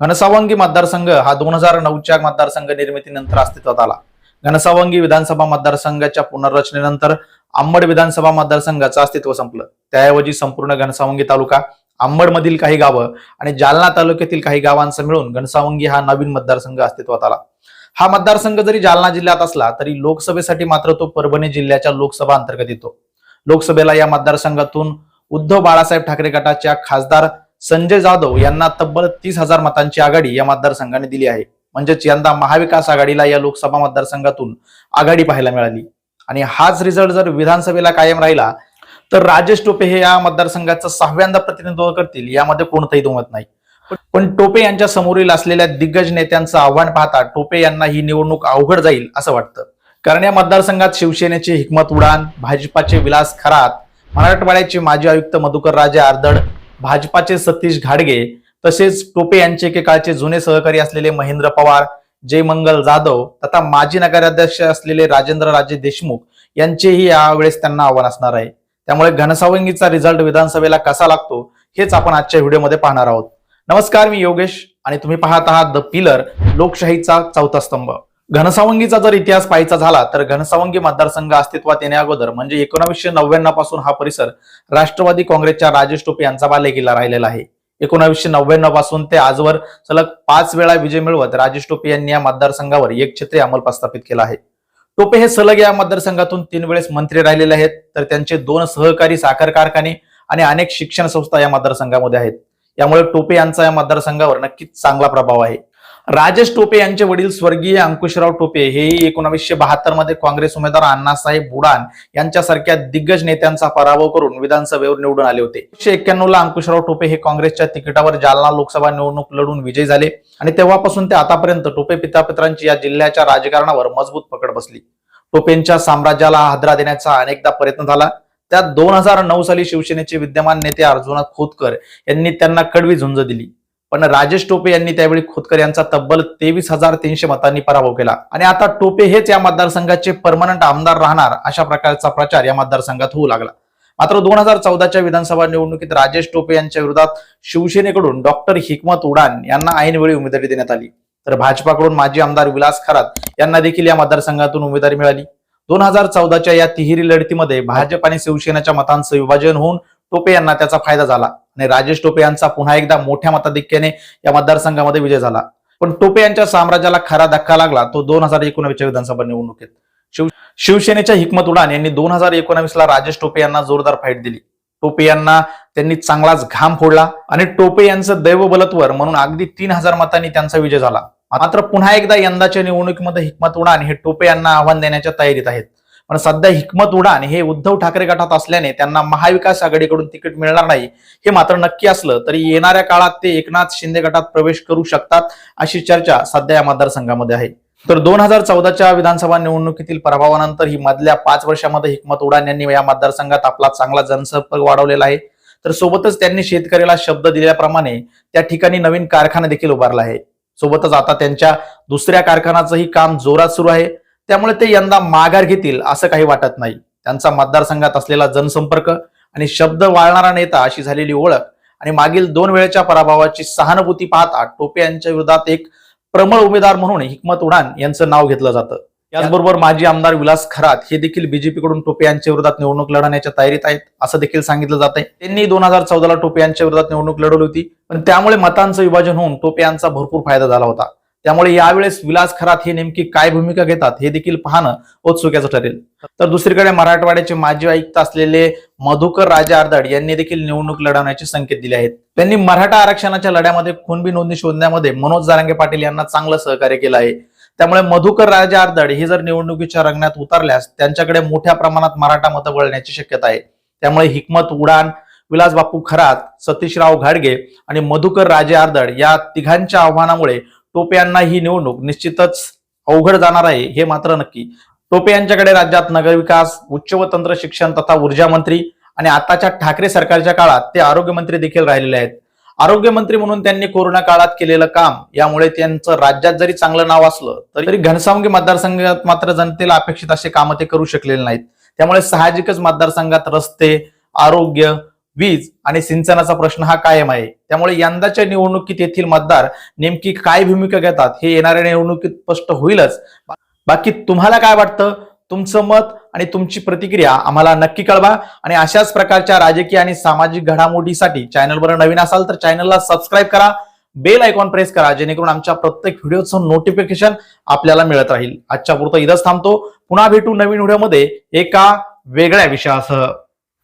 घनसावंगी मतदारसंघ हा दोन हजार नऊच्या मतदारसंघ निर्मितीनंतर अस्तित्वात आला. घनसावंगी विधानसभा मतदारसंघाच्या पुनर्रचनेनंतर आंबड विधानसभा मतदारसंघाचं अस्तित्व संपलं. त्याऐवजी संपूर्ण घनसावंगी तालुका आंबडमधील काही गावं आणि जालना तालुक्यातील काही गावांचा मिळून घनसावंगी हा नवीन मतदारसंघ अस्तित्वात आला. हा मतदारसंघ जरी जालना जिल्ह्यात असला तरी लोकसभेसाठी मात्र तो परभणी जिल्ह्याच्या लोकसभा अंतर्गत येतो. लोकसभेला या मतदारसंघातून उद्धव बाळासाहेब ठाकरे गटाच्या खासदार संजय जाधव यांना तब्बल तीस हजार मतांची आघाडी या मतदारसंघाने दिली आहे. म्हणजेच यंदा महाविकास आघाडीला या लोकसभा मतदारसंघातून आघाडी पाहायला मिळाली. आणि हाच रिझल्ट जर विधानसभेला कायम राहिला तर राजेश टोपे हे या मतदारसंघाचं सहाव्यांदा प्रतिनिधित्व करतील यामध्ये कोणतंही दुमत नाही. पण टोपे यांच्या समोरील असलेल्या दिग्गज नेत्यांचं आव्हान पाहता टोपे यांना ही निवडणूक अवघड जाईल असं वाटतं. कारण या मतदारसंघात शिवसेनेचे हिकमत उडान भाजपाचे विलास खरात मराठवाड्याचे माजी आयुक्त मधुकर राजे आर्दड भाजपाचे सतीश घाडगे तसेच टोपे यांचे एकेकाळचे जुने सहकारी असलेले महेंद्र पवार जयमंगल जाधव तथा माजी नगराध्यक्ष असलेले राजेंद्र राजे देशमुख यांचेही यावेळेस त्यांना आव्हान असणार आहे. त्यामुळे घनसावंगीचा रिझल्ट विधानसभेला कसा लागतो हेच आपण आजच्या व्हिडिओमध्ये पाहणार आहोत. नमस्कार मी योगेश आणि तुम्ही पाहत आहात द पिलर लोकशाहीचा चौथा स्तंभ. घनसावंगीचा जर इतिहास पाहायचा झाला तर घनसावंगी मतदारसंघ अस्तित्वात येण्या अगोदर म्हणजे एकोणावीसशे नव्याण्णवपासून हा परिसर राष्ट्रवादी काँग्रेसच्या राजेश टोपे यांचा बालेकिल्ला राहिलेला आहे. एकोणावीसशे नव्याण्णवपासून ते आजवर सलग पाच वेळा विजय मिळवत राजेश टोपे यांनी या मतदारसंघावर एक छत्री अंमल प्रस्थापित केला आहे. टोपे हे सलग या मतदारसंघातून तीन वेळेस मंत्री राहिलेले आहेत तर त्यांचे दोन सहकारी साखर कारखाने आणि अनेक शिक्षण संस्था या मतदारसंघामध्ये आहेत. यामुळे टोपे यांचा या मतदारसंघावर नक्कीच चांगला प्रभाव आहे. राजेश टोपे यांचे वडील स्वर्गीय अंकुशराव टोपे हेही एकोणावीसशे बहात्तरमध्ये काँग्रेस उमेदवार अण्णासाहेब बुडान यांच्यासारख्या दिग्गज नेत्यांचा पराभव करून विधानसभेवर निवडून आले होते. एकशे एक्क्याण्णव ला अंकुशराव टोपे हे काँग्रेसच्या तिकिटावर जालना लोकसभा निवडणूक लढून विजयी झाले आणि तेव्हापासून ते आतापर्यंत टोपे पितापित्रांची या जिल्ह्याच्या राजकारणावर मजबूत पकड बसली. टोपेंच्या साम्राज्याला हादरा देण्याचा अनेकदा प्रयत्न झाला. त्यात दोन हजार नऊ साली शिवसेनेचे विद्यमान नेते अर्जुनाथ खोतकर यांनी त्यांना कडवी झुंज दिली. पण राजेश टोपे यांनी त्यावेळी खोतकर यांचा तब्बल तेवीस हजार तीनशे मतांनी पराभव केला. आणि आता टोपे हेच या मतदारसंघाचे परमनंट आमदार राहणार अशा प्रकारचा प्रचार या मतदारसंघात होऊ लागला. मात्र दोन हजार चौदाच्या विधानसभा निवडणुकीत राजेश टोपे यांच्या विरोधात शिवसेनेकडून डॉक्टर हिकमत उडान यांना ऐनवेळी उमेदवारी देण्यात आली. तर भाजपाकडून माजी आमदार विलास खरात यांना देखील या मतदारसंघातून उमेदवारी मिळाली. दोन हजार चौदाच्या या तिहेरी लढतीमध्ये भाजप आणि शिवसेनेच्या मतांचं विभाजन होऊन टोपे यांना त्याचा फायदा झाला. आणि राजेश टोपे यांचा पुन्हा एकदा मोठ्या मताधिक्याने या मतदारसंघामध्ये विजय झाला. पण टोपे यांच्या साम्राज्याला खरा धक्का लागला तो दोन हजार एकोणावीसच्या विधानसभा निवडणुकीत. शिव शिवसेनेच्या हिकमत उडान यांनी दोन हजार एकोणावीसला राजेश टोपे यांना जोरदार फाईट दिली. टोपे यांना त्यांनी चांगलाच घाम फोडला आणि टोपे यांचं दैव बलत्वर म्हणून अगदी तीन हजार मतांनी त्यांचा विजय झाला. मात्र पुन्हा एकदा यंदाच्या निवडणुकीमध्ये हिकमत उडान हे टोपे यांना आव्हान देण्याच्या तयारीत आहेत. पण सध्या हिकमत उडान हे उद्धव ठाकरे गटात असल्याने त्यांना महाविकास आघाडीकडून तिकीट मिळणार नाही. हे मात्र नक्की असलं तरी येणाऱ्या काळात ते एकनाथ शिंदे गटात प्रवेश करू शकतात अशी चर्चा सध्या या मतदारसंघामध्ये आहे. तर दोन हजार चौदाच्या विधानसभा निवडणुकीतील प्रभावानंतर ही मधल्या पाच वर्षामध्ये हिकमत उडान यांनी या मतदारसंघात आपला चांगला जनसंपर्क वाढवलेला आहे. तर सोबतच त्यांनी शेतकऱ्याला शब्द दिल्याप्रमाणे त्या ठिकाणी नवीन कारखाना देखील उभारला आहे. सोबतच आता त्यांच्या दुसऱ्या कारखान्याचंही काम जोरात सुरू आहे. त्यामुळे ते यंदा माघार घेतील असं काही वाटत नाही. त्यांचा मतदारसंघात असलेला जनसंपर्क आणि शब्द वाळणारा नेता अशी झालेली ओळख आणि मागील दोन वेळेच्या पराभवाची सहानुभूती पाहता टोपे यांच्या विरोधात एक प्रबळ उमेदवार म्हणून हिकमत उडान यांचं नाव घेतलं जातं. याचबरोबर माजी आमदार विलास खरात हे देखील बीजेपीकडून टोपे यांच्या विरोधात निवडणूक लढवण्याच्या तयारीत आहेत असं देखील सांगितलं जात आहे त्यांनी दोन हजार चौदाला टोपे यांच्या विरोधात निवडणूक लढवली होती पण त्यामुळे मतांचं विभाजन होऊन टोपे यांचा भरपूर फायदा झाला होता. त्यामुळे यावेळेस विलास खरात हे नेमकी काय भूमिका घेतात हे देखील पाहणं औत्सुक्याचं ठरेल. तर दुसरीकडे मराठवाड्याचे माजी आयुक्त असलेले मधुकर राजा आर्दड यांनी देखील निवडणूक लढवण्याचे संकेत दिले आहेत. त्यांनी मराठा आरक्षणाच्या लढ्यामध्ये खुनबी नोंदणी शोधण्यामध्ये मनोज जारांगे पाटील यांना चांगलं सहकार्य केलं आहे. त्यामुळे मधुकर राजा आर्दड हे जर निवडणुकीच्या रंगण्यात उतरल्यास त्यांच्याकडे मोठ्या प्रमाणात मराठा मतं वळण्याची शक्यता आहे. त्यामुळे हिकमत उडान विलास बापू खरात सतीशराव घाडगे आणि मधुकर राजे आर्दड या तिघांच्या आव्हानामुळे टोपे यांना ही निवडणूक निश्चितच अवघड जाणार आहे हे मात्र नक्की. टोपे यांच्याकडे राज्यात नगरविकास उच्च व तंत्र शिक्षण तथा ऊर्जा मंत्री आणि आताच्या ठाकरे सरकारच्या काळात ते आरोग्यमंत्री देखील राहिलेले आहेत. आरोग्यमंत्री म्हणून त्यांनी कोरोना काळात केलेलं काम यामुळे त्यांचं राज्यात जरी चांगलं नाव असलं तरी घनसावंगी मतदारसंघात मात्र जनतेला अपेक्षित असे कामं ते करू शकलेले नाहीत. त्यामुळे साहजिकच मतदारसंघात रस्ते आरोग्य वीज आणि सिंचनाचा प्रश्न हा कायम आहे. त्यामुळे यंदाच्या निवडणुकीत येथील मतदार नेमकी काय भूमिका घेतात हे येणाऱ्या निवडणुकीत स्पष्ट होईलच. बाकी तुम्हाला काय वाटतं? तुमचं मत आणि तुमची प्रतिक्रिया आम्हाला नक्की कळवा आणि अशाच प्रकारच्या राजकीय आणि सामाजिक घडामोडीसाठी चॅनलवर नवीन असाल तर चॅनलला सबस्क्राईब करा बेल आयकॉन प्रेस करा जेणेकरून आमच्या प्रत्येक व्हिडिओचं नोटिफिकेशन आपल्याला मिळत राहील. आजच्या पुरतं इथंच थांबतो. पुन्हा भेटू नवीन व्हिडिओमध्ये एका वेगळ्या विषयासह.